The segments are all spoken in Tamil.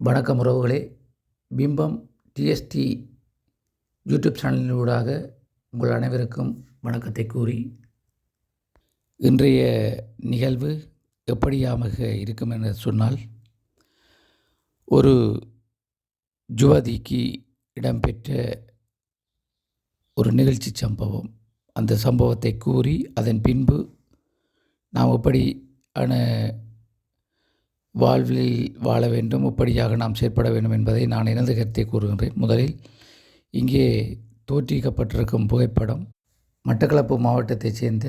வணக்கம் உறவுகளே. பிம்பம் டிஎஸ்டி யூடியூப் சேனலினூடாக உங்கள் அனைவருக்கும் வணக்கத்தை கூறி இன்றைய நிகழ்வு எப்படியாமாக இருக்கும் என்று சொன்னால் ஒரு ஜுவதிக்கு இடம்பெற்ற ஒரு நிகழ்ச்சி சம்பவம். அந்த சம்பவத்தை கூறி அதன் பின்பு நாம் எப்படி ஆன வாழ்வில் வாழ வேண்டும் இப்படியாக நாம் செயற்பட வேண்டும் என்பதை நான் எனது கருத்தை கூறுகின்றேன். முதலில் இங்கே தோற்றிக்கப்பட்டிருக்கும் புகைப்படம் மட்டக்களப்பு மாவட்டத்தைச் சேர்ந்த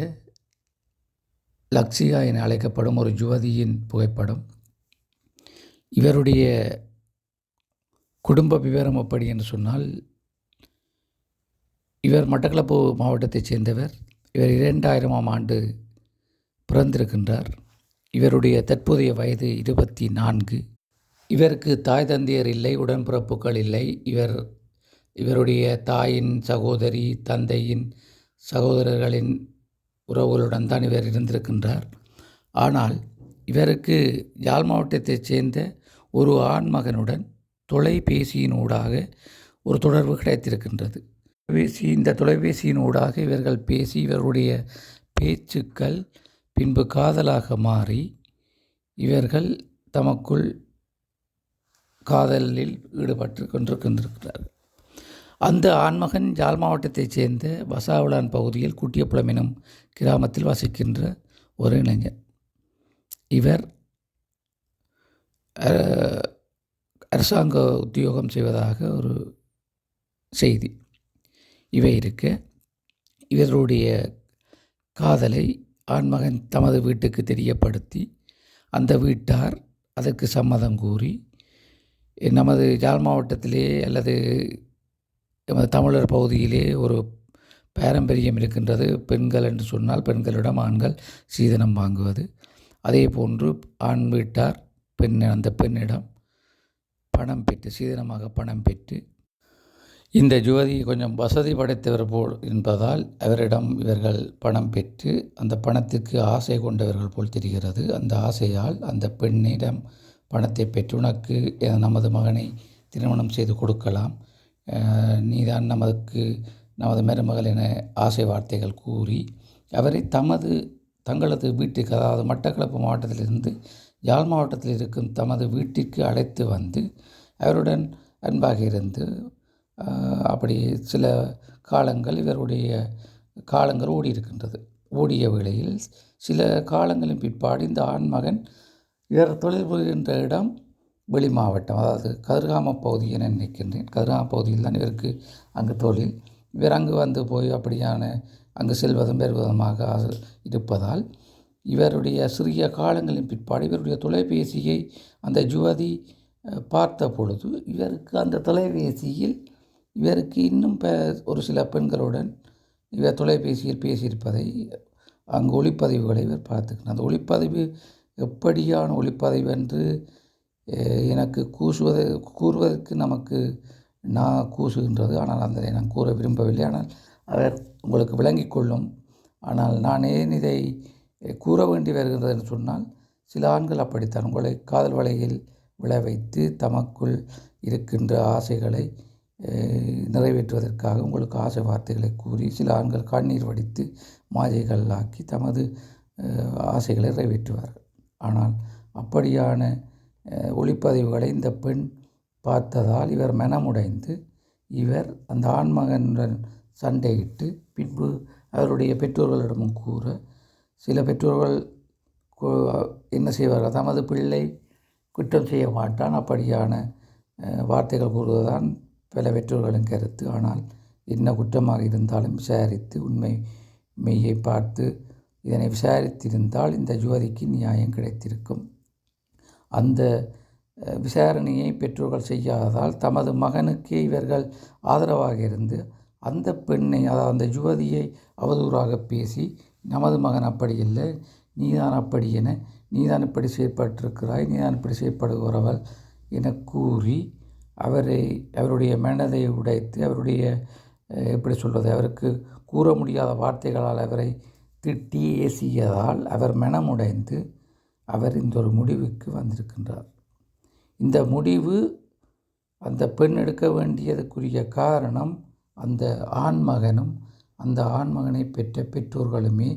லக்ஸியா என அழைக்கப்படும் ஒரு யுவதியின் புகைப்படம். இவருடைய குடும்ப விவரம் எப்படி என்று சொன்னால் இவர் மட்டக்களப்பு மாவட்டத்தைச் சேர்ந்தவர். இவர் இரண்டாயிரமாம் ஆண்டு பிறந்திருக்கின்றார். இவருடைய தற்போதைய வயது இருபத்தி நான்கு. இவருக்கு தாய் தந்தையர் இல்லை உடன்பிறப்புகள் இல்லை. இவர் இவருடைய தாயின் சகோதரி தந்தையின் சகோதரர்களின் உறவுகளுடன் தான் இவர் இருந்திருக்கின்றார். ஆனால் இவருக்கு யாழ் மாவட்டத்தைச் சேர்ந்த ஒரு ஆண் மகனுடன் தொலைபேசியினூடாக ஒரு தொடர்பு கிடைத்திருக்கின்றது. தொலைபேசி இந்த தொலைபேசியின் ஊடாக இவர்கள் பேசி இவருடைய பேச்சுக்கள் பின்பு காதலாக மாறி இவர்கள் தமக்குள் காதலில் ஈடுபட்டு கொண்டிருக்கின்றிருக்கிறார்கள் அந்த ஆண்மகன் ஜால் மாவட்டத்தைச் சேர்ந்த வசாவளான் பகுதியில் குட்டியப்புலம் எனும் கிராமத்தில் வசிக்கின்ற ஒரு இளைஞர் இவர் அரசாங்க உத்தியோகம் செய்வதாக ஒரு செய்தி. இவை இருக்க இவருடைய காதலை ஆண்மகன் தமது வீட்டுக்கு தெரியப்படுத்தி அந்த வீட்டார் அதற்கு சம்மதம் கூறி நமது ஜாழ் மாவட்டத்திலே அல்லது நமது தமிழர் பகுதியிலே ஒரு பாரம்பரியம் இருக்கின்றது. பெண்கள் என்று சொன்னால் பெண்களிடம் ஆண்கள் சீதனம் வாங்குவது. அதே போன்று ஆண் வீட்டார் பெண் அந்த பெண்ணிடம் பணம் பெற்று சீதனமாக பணம் பெற்று இந்த ஜோதி கொஞ்சம் வசதி படைத்தவர் போல் என்பதால் அவரிடம் இவர்கள் பணம் பெற்று அந்த பணத்திற்கு ஆசை கொண்டவர்கள் போல் தெரிகிறது. அந்த ஆசையால் அந்த பெண்ணிடம் பணத்தை பெற்று உனக்கு நமது மகனை திருமணம் செய்து கொடுக்கலாம். நீதான் நமக்கு நமது மருமகள் என ஆசை வார்த்தைகள் கூறி அவரை தமது தங்களது வீட்டுக்கு அதாவது மட்டக்களப்பு மாவட்டத்திலிருந்து யாழ் மாவட்டத்தில் இருக்கும் தமது வீட்டிற்கு அழைத்து வந்து அவருடன் அன்பாக இருந்து அப்படி சில காலங்கள் இவருடைய காலங்கள் ஓடி இருக்கின்றது ஓடிய வேளையில் சில காலங்களின் பிற்பாடு இந்த ஆண்மகன் இவர் தொழில் புரிகின்ற இடம் வெளி மாவட்டம் அதாவது கதிர்காம பகுதி என நினைக்கின்றேன். கதிர்காம பகுதியில் தான் இவருக்கு அங்கு தொழில். இவர் அங்கு வந்து போய் அப்படியான அங்கு செல்வதும் பெறுவதுமாக இருப்பதால் இவருடைய சிறிய காலங்களின் பிற்பாடு இவருடைய தொலைபேசியை அந்த ஜுவதி பார்த்த பொழுது இவருக்கு அந்த தொலைபேசியில் இவருக்கு இன்னும் ப ஒரு சில பெண்களுடன் இவர் தொலைபேசியில் பேசியிருப்பதை அங்கு ஒளிப்பதிவுகளை இவர் பார்த்துக்கிறார். அந்த ஒளிப்பதிவு எப்படியான ஒளிப்பதிவு என்று எனக்கு கூசுவது கூறுவதற்கு நமக்கு நான் கூசுகின்றது. ஆனால் அந்த நான் கூற விரும்பவில்லை. ஆனால் அவர் உங்களுக்கு விளங்கி கொள்ளும். ஆனால் நான் ஏன் இதை கூற வேண்டி வருகின்றது என்று சொன்னால் சில ஆண்கள் அப்படித்தான். உங்களை காதல் வலையில் விழ வைத்து தமக்குள் இருக்கின்ற ஆசைகளை நிறைவேற்றுவதற்காக உங்களுக்கு ஆசை வார்த்தைகளை கூறி சில ஆண்கள் கண்ணீர் வடித்து மாஜைகள் ஆக்கி தமது ஆசைகளை நிறைவேற்றுவார்கள். ஆனால் அப்படியான ஒளிப்பதிவுகளை இந்த பெண் பார்த்ததால் இவர் மனமுடைந்து இவர் அந்த ஆண்மகனுடன் சண்டையிட்டு பின்பு அவருடைய பெற்றோர்களிடமும் கூற சில பெற்றோர்கள் என்ன செய்வார்கள்? தமது பிள்ளை குற்றம் செய்ய மாட்டான். அப்படியான வார்த்தைகள் கூறுவதுதான் பல பெற்றோர்களின் கருத்து. ஆனால் என்ன குற்றமாக இருந்தாலும் விசாரித்து உண்மை மெய்யை பார்த்து இதனை விசாரித்திருந்தால் இந்த ஜோதிக்கு நியாயம் கிடைத்திருக்கும். அந்த விசாரணையை பெற்றோர்கள் செய்யாததால் தமது மகனுக்கு இவர்கள் ஆதரவாக இருந்து அந்த பெண்ணை அதாவது அந்த யுவதியை அவதூறாக பேசி நமது மகன் அப்படி இல்லை நீதான் அப்படி என நீதான் இப்படி செயற்பட்டிருக்கிறாய் நீதான் இப்படி செயற்படுகிறவள் என கூறி அவரை அவருடைய மனதை உடைத்து அவருடைய எப்படி சொல்வது அவருக்கு கூற முடியாத வார்த்தைகளால் அவரை திட்டி ஏசியதால் அவர் மனமுடைந்து அவர் இந்த ஒரு முடிவுக்கு வந்திருக்கின்றார். இந்த முடிவு அந்த பெண் எடுக்க வேண்டியதுக்குரிய காரணம் அந்த ஆண்மகனும் அந்த ஆண்மகனை பெற்ற பெற்றோர்களுமே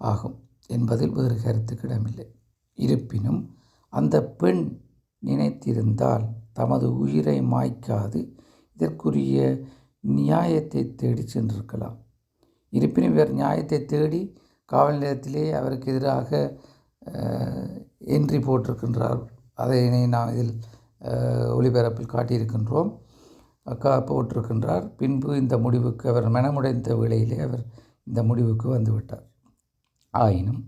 ஆகும் என்பதில் வேறு கருத்துக்கிடமில்லை. இருப்பினும் அந்த பெண் நினைத்திருந்தால் தமது உயிரை மாய்க்காது இதற்குரிய நியாயத்தை தேடி சென்றிருக்கலாம். இருப்பினும் இவர் நியாயத்தை தேடி காவல் நிலையத்திலே அவருக்கு எதிராக என்ட்ரி போட்டிருக்கின்றார். அதனை நாம் இதில் ஒளிபரப்பில் காட்டியிருக்கின்றோம். அக்கா போட்டிருக்கின்றார். பின்பு இந்த முடிவுக்கு அவர் மனமுடைந்த வேளையிலே அவர் இந்த முடிவுக்கு வந்துவிட்டார். ஆயினும்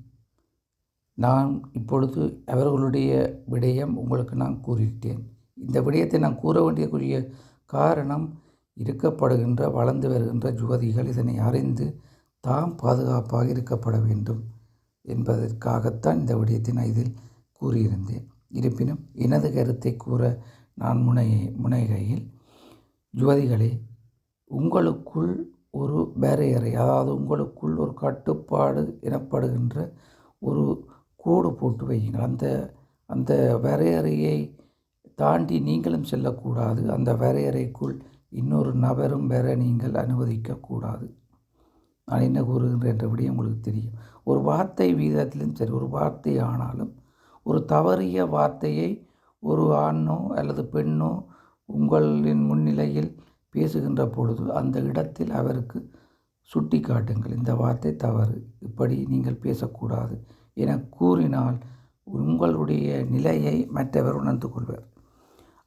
நான் இப்பொழுது அவர்களுடைய விடயம் உங்களுக்கு நான் கூறிவிட்டேன். இந்த விடயத்தை நான் கூற வேண்டியக்குரிய காரணம் இருக்கப்படுகின்ற வளர்ந்து வருகின்ற யுவதிகள் இதனை அறிந்து தாம் பாதுகாப்பாக இருக்கப்பட வேண்டும் என்பதற்காகத்தான் இந்த விடயத்தை நான் இதில் கூறியிருந்தேன். இருப்பினும் எனது கருத்தை கூற நான் முனை முனைகையில் யுவதிகளே உங்களுக்குள் ஒரு பேரையறை அதாவது உங்களுக்குள் ஒரு கட்டுப்பாடு எனப்படுகின்ற ஒரு கோடு போட்டு வையுங்கள். அந்த அந்த வரையறையை தாண்டி நீங்களும் செல்லக்கூடாது. அந்த வரையறைக்குள் இன்னொரு நபரும் பெற நீங்கள் அனுமதிக்கக்கூடாது. நான் என்ன கூறுகின்றேன் என்றபடி உங்களுக்கு தெரியும். ஒரு வார்த்தை வீதத்திலும் சரி ஒரு வார்த்தை ஆனாலும் ஒரு தவறிய வார்த்தையை ஒரு ஆணோ அல்லது பெண்ணோ உங்களின் முன்னிலையில் பேசுகின்ற பொழுது அந்த இடத்தில் அவருக்கு சுட்டி காட்டுங்கள் இந்த வார்த்தை தவறு. இப்படி நீங்கள் பேசக்கூடாது. என கூறினால் உங்களுடைய நிலையை மற்றவர் உணர்ந்து கொள்வார்.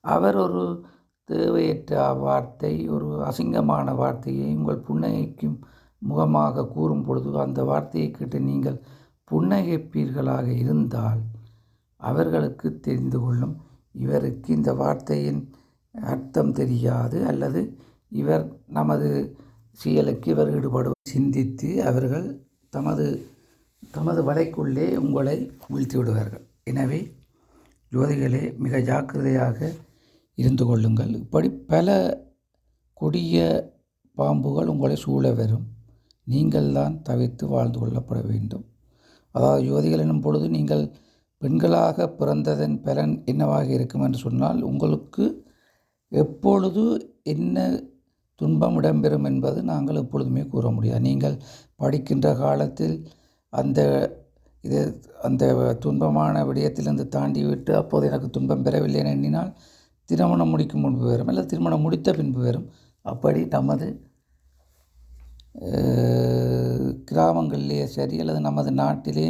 அவர் ஒரு தேவையற்ற வார்த்தை ஒரு அசிங்கமான வார்த்தையை உங்கள் புன்னகைக்கும் முகமாக கூறும் பொழுது அந்த வார்த்தையை கேட்டு நீங்கள் புன்னகைப்பீர்களாக இருந்தால் அவர்களுக்கு தெரிந்து கொள்ளும். இவருக்கு இந்த வார்த்தையின் அர்த்தம் தெரியாது. அல்லது இவர் நமது செயலுக்கு இவர் ஈடுபடும் சிந்தித்து அவர்கள் தமது தமது வலைக்குள்ளே உங்களை வீழ்த்தி விடுவார்கள் எனவே ஜோதிகளே மிக ஜாக்கிரதையாக இருந்து கொள்ளுங்கள். இப்படி பல கொடிய பாம்புகள் உங்களை சூழ வரும் நீங்கள் தான் தவிர்த்து வாழ்ந்து கொள்ளப்பட வேண்டும். அதாவது யுவதிகள் என்னும் பொழுது நீங்கள் பெண்களாக பிறந்ததன் பலன் என்னவாக இருக்கும் என்று சொன்னால் உங்களுக்கு எப்பொழுது என்ன துன்பம் இடம்பெறும் என்பது நாங்கள் எப்பொழுதுமே கூற முடியாது. நீங்கள் படிக்கின்ற காலத்தில் அந்த இது அந்த துன்பமான விடயத்திலிருந்து தாண்டி விட்டு அப்போது எனக்கு துன்பம் பெறவில்லை என எண்ணினால் திருமணம் முடிக்கும் முன்பு வரும் இல்லை திருமணம் முடித்த பின்பு வரும் அப்படி நமது கிராமங்களிலே கிராமங்களிலேயே சரி அல்லது நமது நாட்டிலே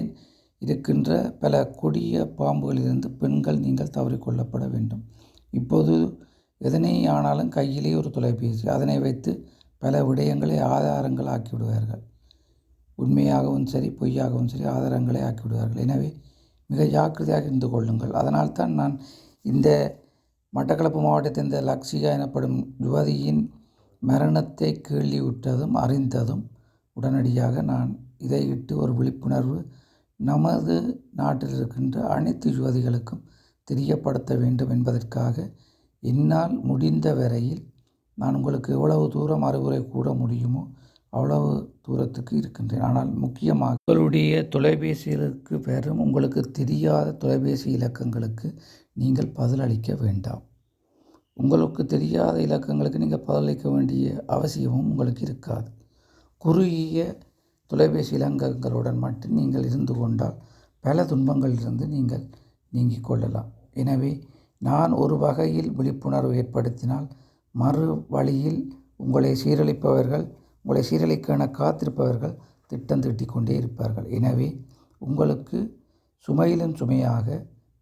இருக்கின்ற பல கொடிய பாம்புகளிலிருந்து பெண்கள் நீங்கள் தவறிக்கொள்ளப்பட வேண்டும். இப்போது எதனை ஆனாலும் கையிலே ஒரு தொலைபேசி அதனை வைத்து பல விடயங்களை ஆதாரங்கள் ஆக்கிவிடுவார்கள் உண்மையாகவும் சரி பொய்யாகவும் சரி ஆதாரங்களை ஆக்கிவிடுவார்கள் எனவே மிக ஜாக்கிரதையாக இருந்து கொள்ளுங்கள். அதனால்தான் நான் இந்த மட்டக்களப்பு மாவட்டத்தின் இந்த லக்ஷியா எனப்படும் யுவதியின் மரணத்தை கேள்வியுற்றதும் அறிந்ததும் உடனடியாக நான் இதை இட்டு ஒரு விழிப்புணர்வு நமது நாட்டில் இருக்கின்ற அனைத்து யுவதிகளுக்கும் தெரியப்படுத்த வேண்டும் என்பதற்காக என்னால் முடிந்த வரையில் நான் உங்களுக்கு எவ்வளவு தூரம் அறிவுரை கூற முடியுமோ அவ்வளவு தூரத்துக்கு இருக்கின்றேன். ஆனால் முக்கியமாக உங்களுடைய தொலைபேசிகளுக்கு பெறும் உங்களுக்கு தெரியாத தொலைபேசி இலக்கங்களுக்கு நீங்கள் பதிலளிக்க வேண்டாம். உங்களுக்கு தெரியாத இலக்கங்களுக்கு நீங்கள் பதிலளிக்க வேண்டிய அவசியமும் உங்களுக்கு இருக்காது. குறுகிய தொலைபேசி இலக்கங்களுடன் மட்டும் நீங்கள் இருந்து கொண்டால் பல துன்பங்களிலிருந்து நீங்கள் நீங்கிக் கொள்ளலாம். எனவே நான் ஒரு வகையில் விழிப்புணர்வு ஏற்படுத்தினால் மறு வழியில் உங்களை சீரழிப்பவர்கள் உங்களை சீரழிக்கான காத்திருப்பவர்கள் திட்டம் திட்டிக்கொண்டே இருப்பார்கள். எனவே உங்களுக்கு சுமையிலும் சுமையாக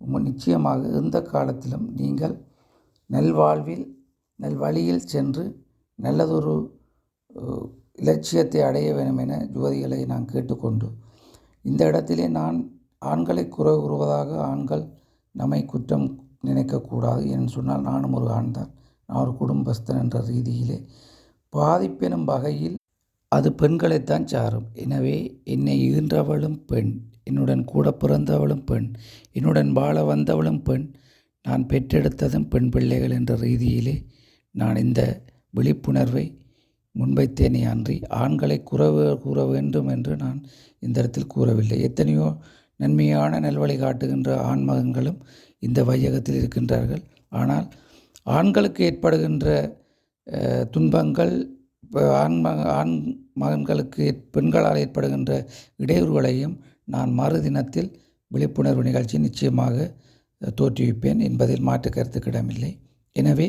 நிச்சயமாக எந்த காலத்திலும் நீங்கள் நல்வாழ்வில் நல்வழியில் சென்று நல்லதொரு இலட்சியத்தை அடைய வேண்டும் என யுவதிகளை நான் கேட்டுக்கொண்டு இந்த இடத்திலே நான் ஆண்களை குறை கூறுவதாக ஆண்கள் நம்மை குற்றம் நினைக்கக்கூடாது என்று சொன்னால் நானும் ஒரு ஆண்தான். நான் ஒரு குடும்பஸ்தன் என்ற ரீதியிலே பாதிப்பெனும் வகையில் அது பெண்களைத்தான் சாரும். எனவே என்னை ஈன்றவளும் பெண் என்னுடன் கூட பிறந்தவளும் பெண் என்னுடன் வாழ வந்தவளும் பெண் நான் பெற்றெடுத்ததும் பெண் பிள்ளைகள் என்ற ரீதியிலே நான் இந்த விழிப்புணர்வை முன்வைத்தேனே அன்றி ஆண்களை குறவு கூற வேண்டும் என்று நான் இந்த இடத்தில் கூறவில்லை. எத்தனையோ நன்மையான நல்வழி காட்டுகின்ற ஆண்மகன்களும் இந்த வையகத்தில் இருக்கின்றார்கள். ஆனால் ஆண்களுக்கு ஏற்படுகின்ற துன்பங்கள் ஆண் மக ஆண் மகன்களுக்கு பெண்களால் ஏற்படுகின்ற இடையூறுகளையும் நான் மறுதினத்தில் விழிப்புணர்வு நிகழ்ச்சி நிச்சயமாக தோற்றுவிப்பேன் என்பதில் மாற்று கருத்துக்கிடமில்லை எனவே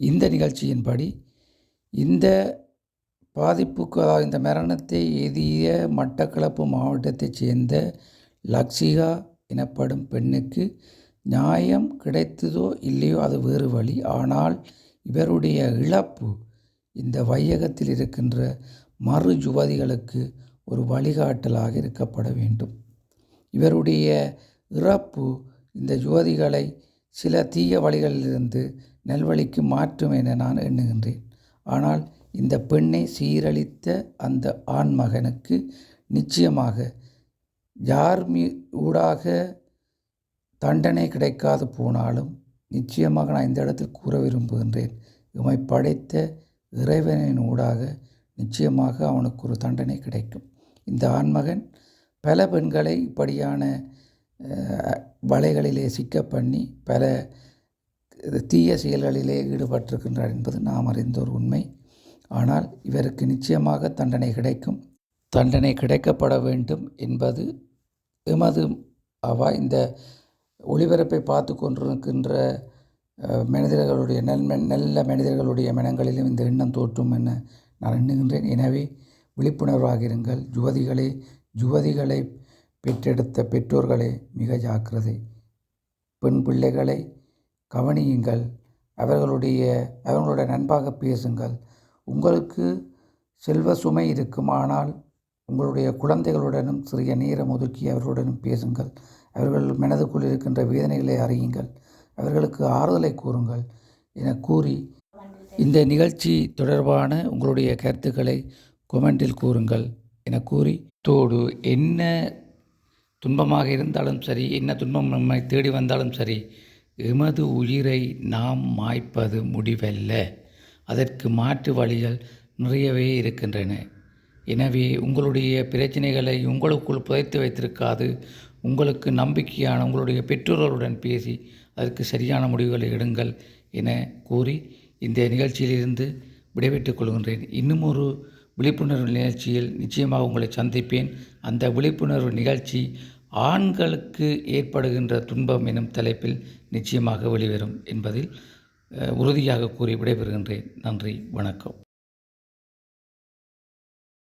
இந்த நிகழ்ச்சியின்படி இந்த பாதிப்புக்கு அதாவது இந்த மரணத்தை எதிய மட்டக்களப்பு மாவட்டத்தைச் சேர்ந்த லக்ஷிகா எனப்படும் பெண்ணுக்கு நியாயம் கிடைத்ததோ இல்லையோ அது வேறு வழி. ஆனால் இவருடைய இழப்பு இந்த வையகத்தில் இருக்கின்ற மறு யுவதிகளுக்கு ஒரு வழிகாட்டலாக இருக்கப்பட வேண்டும். இவருடைய இறப்பு இந்த யுவதிகளை சில தீய வழிகளிலிருந்து நல்வழிக்கு மாற்றும் என நான் எண்ணுகின்றேன். ஆனால் இந்த பெண்ணை சீரழித்த அந்த ஆண் மகனுக்கு நிச்சயமாக யார் மீ ஊடாக தண்டனை கிடைக்காது போனாலும் நிச்சயமாக நான் இந்த இடத்தில் கூற விரும்புகின்றேன். உமை படைத்த இறைவனின் ஊடாக நிச்சயமாக அவனுக்கு ஒரு தண்டனை கிடைக்கும். இந்த ஆண்மகன் பல பெண்களை இப்படியான வலைகளிலே சிக்க பண்ணி பல தீய செயல்களிலே ஈடுபட்டிருக்கின்றார் என்பது நாம் அறிந்த ஒரு உண்மை. ஆனால் இவருக்கு நிச்சயமாக தண்டனை கிடைக்கும். தண்டனை கிடைக்கப்பட வேண்டும் என்பது எமது அவா இந்த ஒளிபரப்பை பார்த்து கொண்டிருக்கின்ற மனிதர்களுடைய நல் நல்ல மனிதர்களுடைய மனங்களிலும் இந்த எண்ணம் தோற்றும் என நான் எண்ணுகின்றேன். எனவே விழிப்புணர்வாக இருங்கள். யுவதிகளே யுவதிகளை பெற்றெடுத்த பெற்றோர்களே மிக ஜாக்கிரதை. பெண் பிள்ளைகளை கவனியுங்கள். அவர்களுடைய அவர்களுடைய நண்பாக பேசுங்கள். உங்களுக்கு செல்வ சுமை இருக்குமானால் உங்களுடைய குழந்தைகளுடனும் சிறிய நேரம் ஒதுக்கி அவர்களுடனும் பேசுங்கள். அவர்கள் மனதுக்குள் இருக்கின்ற வேதனைகளை அறியுங்கள். அவர்களுக்கு ஆறுதலை கூறுங்கள் என கூறி இந்த நிகழ்ச்சி தொடர்பான உங்களுடைய கருத்துக்களை கொமெண்டில் கூறுங்கள் என கூறி தோடு என்ன துன்பமாக இருந்தாலும் சரி என்ன துன்பம் நம்மை தேடி வந்தாலும் சரி எமது உயிரை நாம் மாய்ப்பது முடிவல்ல. அதற்கு மாற்று வழிகள் நிறையவே இருக்கின்றன. எனவே உங்களுடைய பிரச்சனைகளை உங்களுக்குள் புதைத்து வைத்திருக்காது உங்களுக்கு நம்பிக்கையான உங்களுடைய பெற்றோர்களுடன் பேசி அதற்கு சரியான முடிவுகளை எடுங்கள் என கூறி இந்த நிகழ்ச்சியிலிருந்து விடைபெற்றுக் கொள்கின்றேன். இன்னும் ஒரு விழிப்புணர்வு நிகழ்ச்சியில் நிச்சயமாக உங்களை சந்திப்பேன். அந்த விழிப்புணர்வு நிகழ்ச்சி ஆண்களுக்கு ஏற்படுகின்ற துன்பம் எனும் தலைப்பில் நிச்சயமாக வெளிவரும் என்பதில் உறுதியாக கூறி விடைபெறுகின்றேன். நன்றி வணக்கம்.